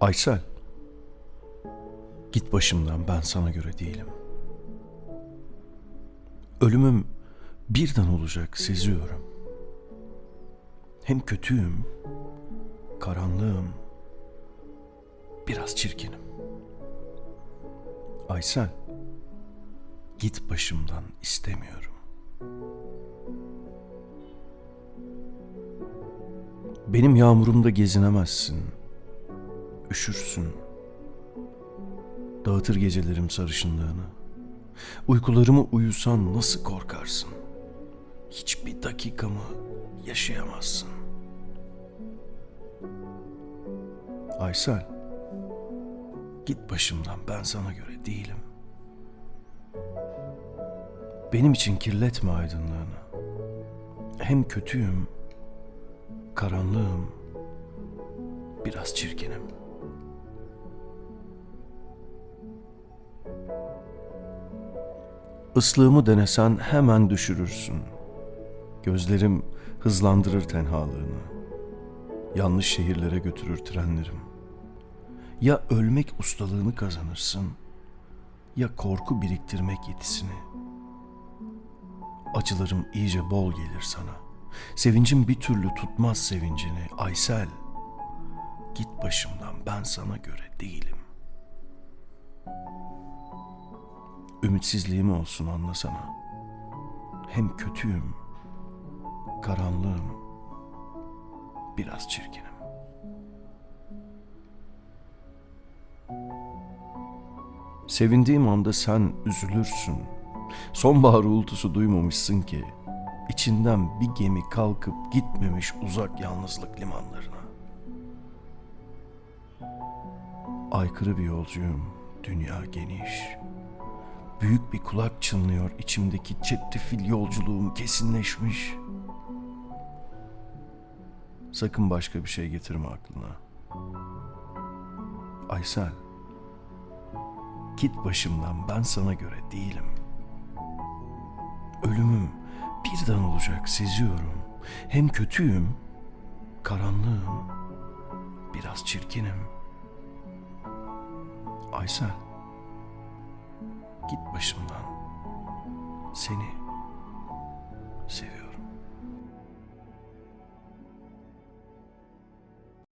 Aysel. Git başımdan ben sana göre değilim. Ölümüm birden olacak seziyorum. Hem kötüyüm, karanlığım, biraz çirkinim. Aysel, git başımdan istemiyorum. Benim yağmurumda gezinemezsin. Üşürsün. Dağıtır gecelerim sarışınlığını. Uykularımı uyusan nasıl korkarsın? Hiçbir dakikamı yaşayamazsın. Aysel, git başımdan ben sana göre değilim. Benim için kirletme aydınlığını. Hem kötüyüm, karanlığım, biraz çirkinim. Islığımı denesen hemen düşürürsün. Gözlerim hızlandırır tenhalığını. Yanlış şehirlere götürür trenlerim. Ya ölmek ustalığını kazanırsın, ya korku biriktirmek yetisini. Acılarım iyice bol gelir sana. Sevincim bir türlü tutmaz sevincini. Aysel, git başımdan ben sana göre değilim. Ümitsizliğim olsun anlasana. Hem kötüyüm, karanlığım, biraz çirkinim. Sevindiğim anda sen üzülürsün. Sonbahar uğultusu duymamışsın ki. içinden bir gemi kalkıp gitmemiş uzak yalnızlık limanlarına. Aykırı bir yolcuyum, dünya geniş. Büyük bir kulak çınlıyor içimdeki çetrefil yolculuğum kesinleşmiş. Sakın başka bir şey getirme aklına. Aysel, git başımdan ben sana göre değilim. Ölümüm birden olacak seziyorum. Hem kötüyüm, karanlığım, biraz çirkinim. Aysel, git başımdan. Seni seviyorum.